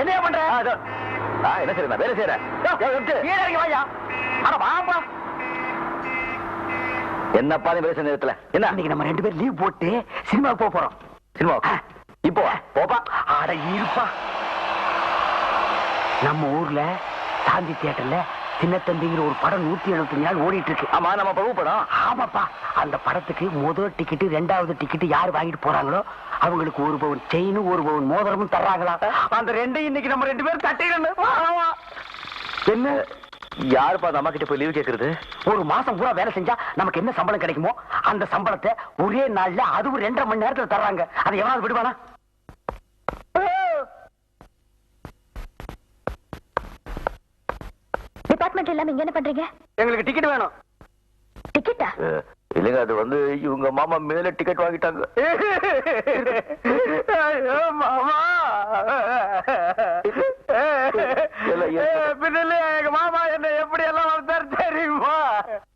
என்னையா பண்ற? என்ன சரி நான் வேலை செய்யறேன் என்னப்பா நீ வேலை செய்ய நேரத்துல? என்ன? இன்னைக்கு நம்ம ரெண்டு பேரும் லீவ் போட்டு சினிமாவுக்கு போக போறோம். சினிமா இப்போ போப்பா. அட இருப்பா. நம்ம ஊர்ல சாந்தி தியேட்டர்ல சின்னத்தம்பிங்கிற ஒரு படம் நூத்தி எழுபத்தஞ்சு நாள் ஓடிட்டு இருக்கு ஆமா நம்ம பிரபு படம் ஆமாப்பா. அந்த படத்துக்கு முதல் டிக்கெட் ரெண்டாவது டிக்கெட் யார் வாங்கிட்டு போறாங்களோ அவங்களுக்கு ஒரு பவுன் செயினும் ஒரு பவுன் மோதிரமும் தர்றாங்களா? அந்த ரெண்டையும் இன்னைக்கு நம்ம ரெண்டு பேரும் தட்டிடணும். என்ன? யாருப்பா அந்த அம்மா கிட்ட போய் லீவ் கேக்குறது? ஒரு மாசம் பூரா வேலை செஞ்சா நமக்கு என்ன சம்பளம் கிடைக்குமோ அந்த சம்பளத்தை ஒரே நாள்ல அதுவும் ரெண்டரை மணி நேரத்துல தர்றாங்க. அதை எவனாவது விடுவானா? டிபார்ட்மெண்ட் இல்லாம இங்க என்ன பண்றீங்க? எங்களுக்கு டிக்கெட் வேணும். டிக்கெட்டா இல்லைங்க அது வந்து இவங்க மாமா மேல டிக்கெட் வாங்கிட்டாங்க. ஐயோ, மாமா. எங்க மாமா என்ன எப்படி எல்லாம் வளர்த்தாரு தெரியுமா?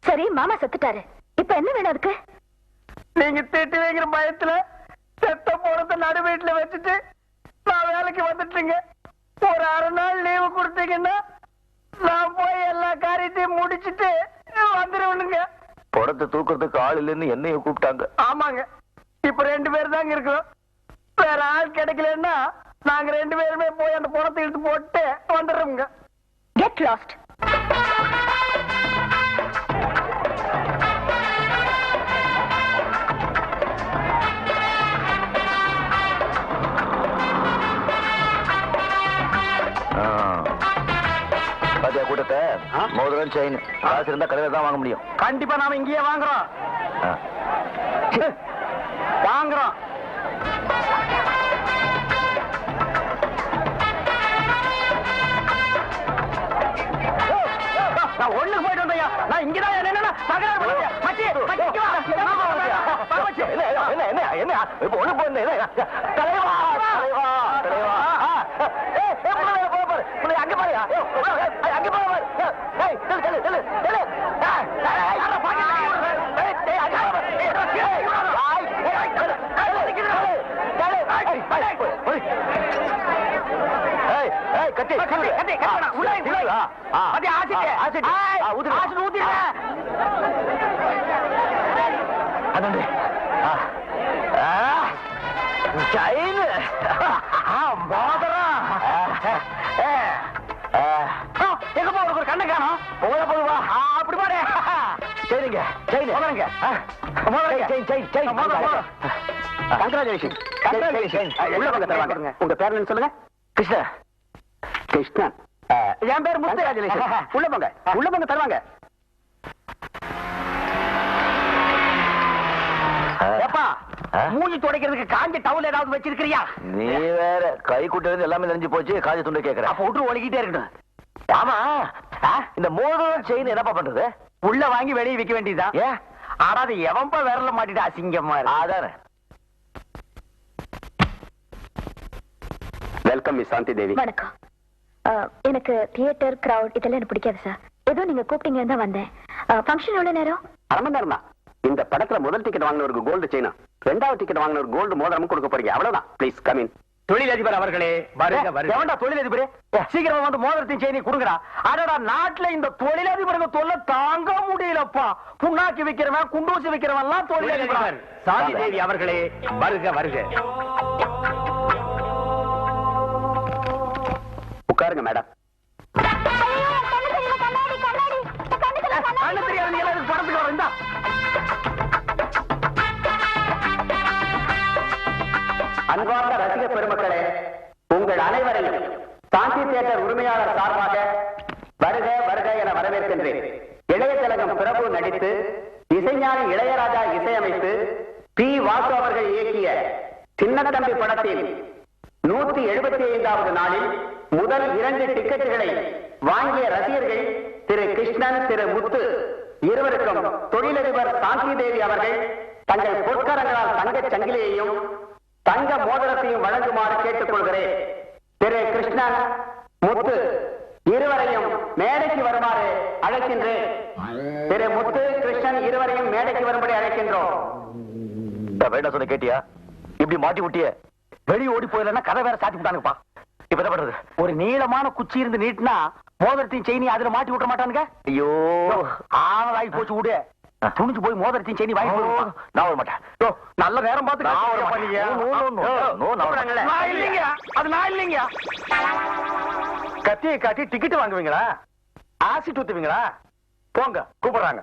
சரி மாமா செத்துட்டாரு. இப்ப என்ன வேணும் அதுக்கு? நீங்க திட்டு வைக்கிற பயத்துல செத்த போறத நடு வீட்டுல வச்சுட்டு நான் வேலைக்கு வந்துட்டுங்க. ஒரு அரை நாள் லீவு கொடுத்தீங்கன்னா காரியத்தையும் முடிச்சிட்டு வந்துருவனுங்க. படத்தை தூக்குறதுக்கு ஆள் இல்லைன்னு என்னைய கூப்பிட்டாங்க. ஆமாங்க. இப்ப ரெண்டு பேர் தாங்க இருக்கோம். வேற ஆள் கிடைக்கலன்னா நாங்க ரெண்டு பேருமே போய் அந்த பணத்தை இழுத்து போட்டு வந்துடுறோங்க கெட் லாஸ்ட் மோதிரம் செயின் காசு இருந்தா கடையில தான் வாங்க முடியும். கண்டிப்பா நாம இங்கேயே வாங்குறோம். வாங்குறோம். நான் ஒண்ணுக்கு போயிட்டு வந்தையா நான் இங்கதான் என்னன்னா தகராறு மச்சி மச்சி வா. என்ன என்ன என்ன இப்ப ஒண்ணு போயிருந்தேன். தலைவா தலைவா. சரிங்க மோதிரங்க. ஆ. மோதிரங்க. செயின் செயின் செயின் மோதிரம், மோதிரம். Congratulation Congratulations. உள்ள வாங்க, தருவாங்க. உங்க பேர் சொல்லுங்க. கிருஷ்ணா. கிருஷ்ணன் என் பேர் முத்து உள்ள போங்க. உள்ள போங்க தருவாங்க. ஏப்பா? மூஞ்சி துடைக்கிறதுக்கு காஞ்ச டவுல் ஏதாவது வச்சிருக்கிறியா? நீ வேற கை குட்டது எல்லாமே நெஞ்சு போச்சு காஜ துண்டு கேக்குற. அப்ப விட்டு ஒழுகிட்டே இருக்கட்டும் ஆமா? இந்த மோதிரம் செயின் என்னப்பா பண்றது? உள்ள வாங்கி வெளியே விக்க வேண்டியதுதான் ஏன்? ஆனா அது எவன்பா விரல மாட்டிட்டு அசிங்கமா அதானே. வெல்கம் மிஸ் சாந்தி தேவி வணக்கம். எனக்கு தியேட்டர் கிரவுட் இதெல்லாம் எனக்கு பிடிக்காது சார் ஏதோ நீங்க கூப்பிட்டீங்கன்னு தான் வந்தேன். ஃபங்க்ஷன் எவ்வளவு நேரம்? அரை மணி நேரம் தான் இந்த படத்துல முதல் டிக்கெட் வாங்கினவருக்கு கோல்டு செயினும் ரெண்டாவது டிக்கெட் வாங்கினவர் கோல்டு மோதிரமும் கொடுக்க போறீங்க. அவ்வளவுதான். ப்ளீஸ் கம் இன் தொழிலதிபர் அவர்களே வருக வருக. எவன்டா தொழிலதிபர்? சீக்கிரம் வந்து மோதிரத்தையும் செய்தி கொடுங்கடா. அடடா நாட்டுல இந்த தொழிலதிபருக்கு தொல்லை தாங்க முடியலப்பா. புண்ணாக்கி விக்கிறவன் குண்டூசி விக்கிறவன் எல்லாம் தொழிலதிபர். சாந்தி தேவி அவர்களே வருக வருக. உட்காருங்க மேடம் கண்ணு தெரியாது நீ எல்லாரும் படத்துக்கு வர இந்தா அன்பார்ந்த ரசிக பெருமக்களே உங்கள் அனைவரையும் சாந்தி தியேட்டர் உரிமையாளர் சார்பாக வருக வருக என வரவேற்கின்றேன். இளைய திலகம் பிரபு நடித்து இசைஞானி இளையராஜா இசையமைத்து பி வாசு அவர்கள் இயக்கிய சின்னத்தம்பி படத்தில் நூத்தி எழுபத்தி ஐந்தாவது நாளில் முதல் இரண்டு டிக்கெட்டுகளை வாங்கிய ரசிகர்கள் திரு கிருஷ்ணன் திரு முத்து இருவருக்கும் தொழிலதிபர் சாந்தி தேவி அவர்கள் தங்கள் பொற்கரங்களால் தங்கச் சங்கிலியையும் தங்க மோதிரத்தையும் வழங்குமாறு கேட்டுக்கொள்கிறேன். திரு கிருஷ்ணன் முத்து இருவரையும் மேடைக்கு வருமாறு அழைக்கின்றேன். திரு முத்து கிருஷ்ணன் இருவரையும் மேடைக்கு வரும்படி அழைக்கின்றோம். வேண்டாம் சொன்ன கேட்டியா? இப்படி மாட்டி விட்டிய வெளியே ஓடி போயிடலன்னா கதை வேற சாத்தி விட்டானுப்பா இப்ப பண்றது ஒரு நீளமான குச்சி இருந்து நீட்டினா மோதிரத்தையும் செயினி அதுல மாட்டி விட மாட்டானுங்க? ஐயோ. ஆவலாகி போச்சு விடு துணிஞ்சு போய் மோதிரத்தையும் செயினி வாங்கி. நான் வர மாட்டேன். நல்ல நேரம் பார்த்து நான் வர மாட்டேன். அது நான் இல்லைங்க. கத்தியை காட்டி டிக்கெட் வாங்குவீங்களா? ஆசிட் ஊத்துவீங்களா போங்க கூப்பிடுறாங்க.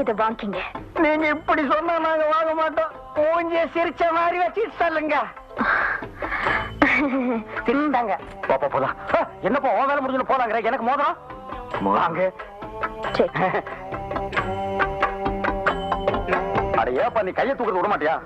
இத வாங்கிங்க. நீங்க இப்படி சொன்னா நாங்க வாங்க மாட்டோம். மூஞ்சிய சிரிச்ச மாதிரி வச்சுட்டு சொல்லுங்க. சிரிந்தாங்க பாப்பா போலாம். என்னப்பா உன் வேலை முடிஞ்சு போலாங்கிற? எனக்கு மோதிரம்? வாங்க. அட ஏப்பா நீ கையை தூக்கிட்டு விட மாட்டியா?